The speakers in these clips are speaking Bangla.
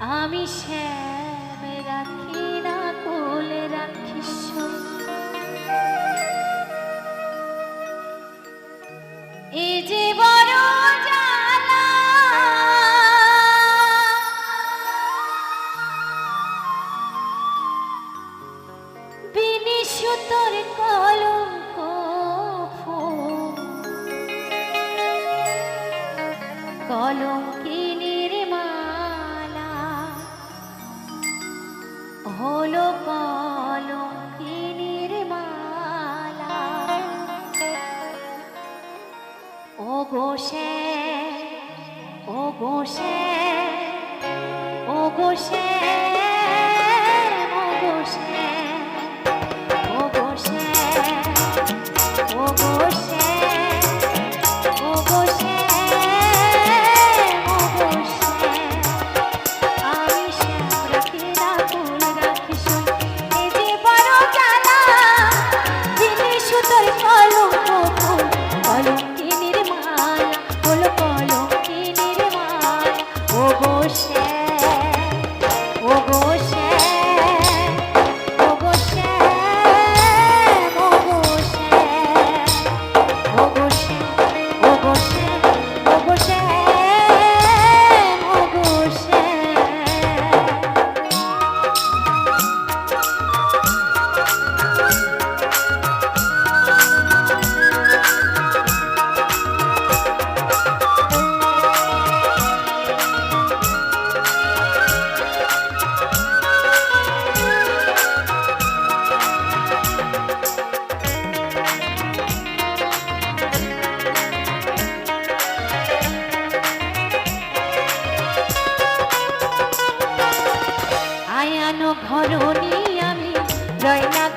আমি শ্যাম রাখি না কোলে রাখিস এ যে বড় কর হলো কলঙ্কিনীর মালা। ও গোসে ও গোসে ও গোসে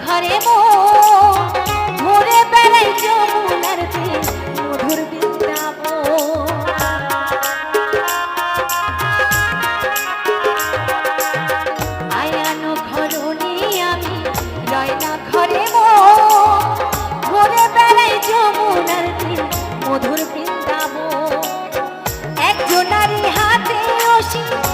ঘরে মো। ঘুরে বেড়াই যমুনার তীর, মধুর বৃন্দাবন। আয়ানো ঘরুনি আমি রয়না ঘরে মো। ঘুরে বেড়াই যমুনার তীর, মধুর বৃন্দাবন। একজনারি হাতে অসীম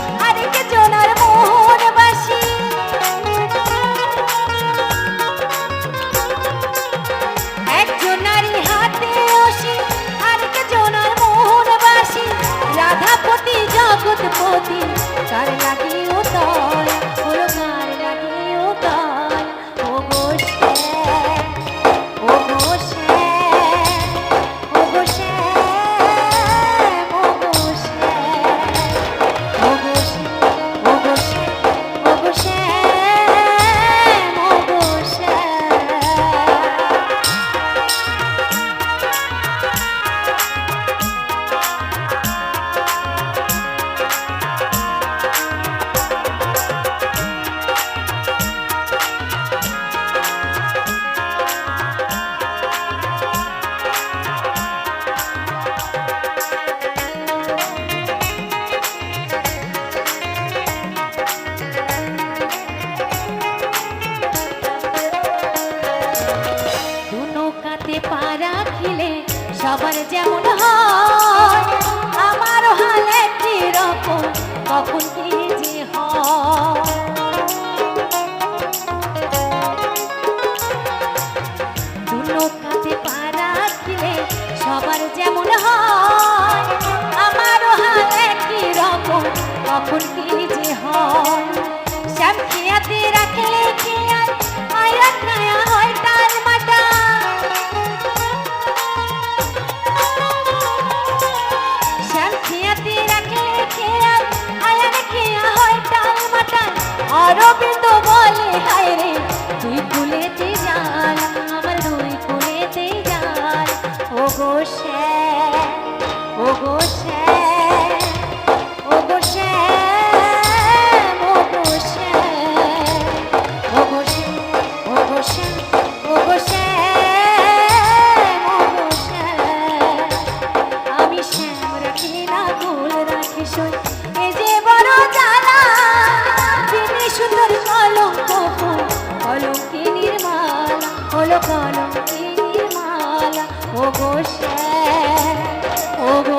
রাখিলে সবার যেমন হয় আমার হালে কি রকম কখন কি হলো কলম মালা। ও গো শ্যাম ও গো